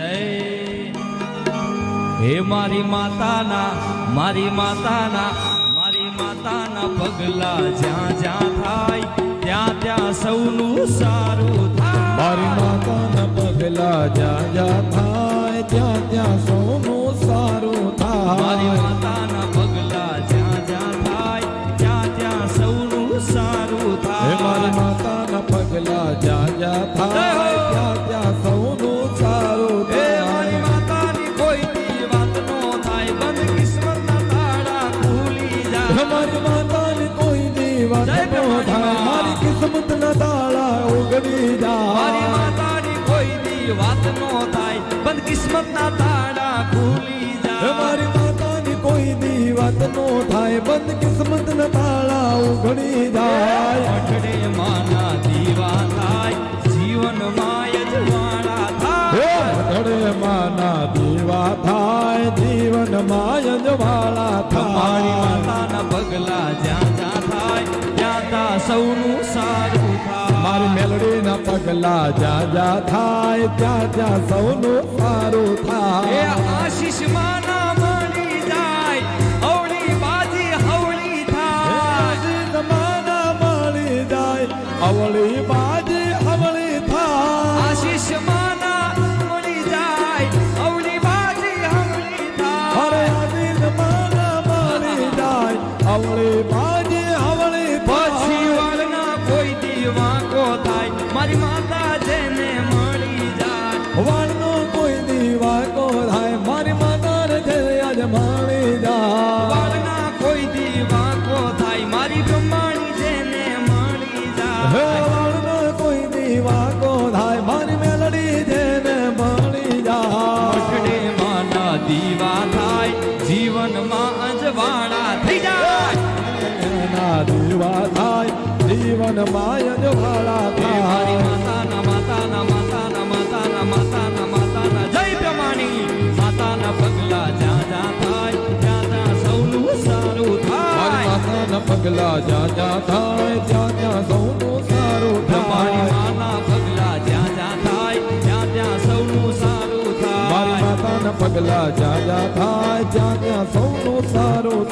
જય. હે મારી માતાના મારી માતાના મારી માતાના પગલા જ્યાં જ્યાં થાય ત્યાં ત્યાં સૌનું સારું થાય. મારી માતાના પગલા જ્યાં જ્યાં થાય ત્યાં ત્યાં સૌનું સારું મારી થાય માતાના મા. મારી કિસ્મતના તાળા ઉગડી મારી માતાની કોઈ દી વાત નો થાય બંધ કિસ્મતના તાળા ખુલી જાય. મારી માતાની કોઈ દી વાત નો થાય બંધ કિસ્મતના તાળા ઉઘડી જાય. અઠડે માના દીવા થાય જીવનમાં જ વાળા થાય. અઠડે માના દીવા થાય જીવન માય જ વાળા મારી મારી મેલડીના પગલા જ્યાં જ્યાં થાય ત્યાં ત્યાં સૌનું સારું થાય. આશીષ માના જાય હવળી બાજી હવળી થાય. જમાના જાય અવળી બાજી કોઈ વાંકો થાય મારી માતા જેને મળી જાય. વાળનો કોઈ દીવા કો થાય મારી માતાને છે આજ મળી જાય. વાળના કોઈ દી વાંકો થાય મારી બ્રહ્માણી જેને મળી હે જાય. વાળનો કોઈ દીવા કો થાય મારી મેલડી જેને મળી જાય. અઠડે માના દીવા થાય જીવનમાં અજવાળા થઈ જાય. એના દીવા જીવન માય વાળા ભાળા મારી થાય માતાના જય બ્રહ્માણી માતાના પગલા જ્યાં જ્યાં થાય ત્યાં ત્યાં સૌનું સારું મારી થાય. માતાના પગલા જ્યાં જ્યાં થાય ત્યાં ત્યાં સૌનું સારું મારી થાય. માના પગલા જ્યાં જ્યાં થાય ત્યાં ત્યાં સૌનું સારું મારી થાય પગલા જ્યાં જ્યાં થાય ત્યાં ત્યાં સૌનું સારું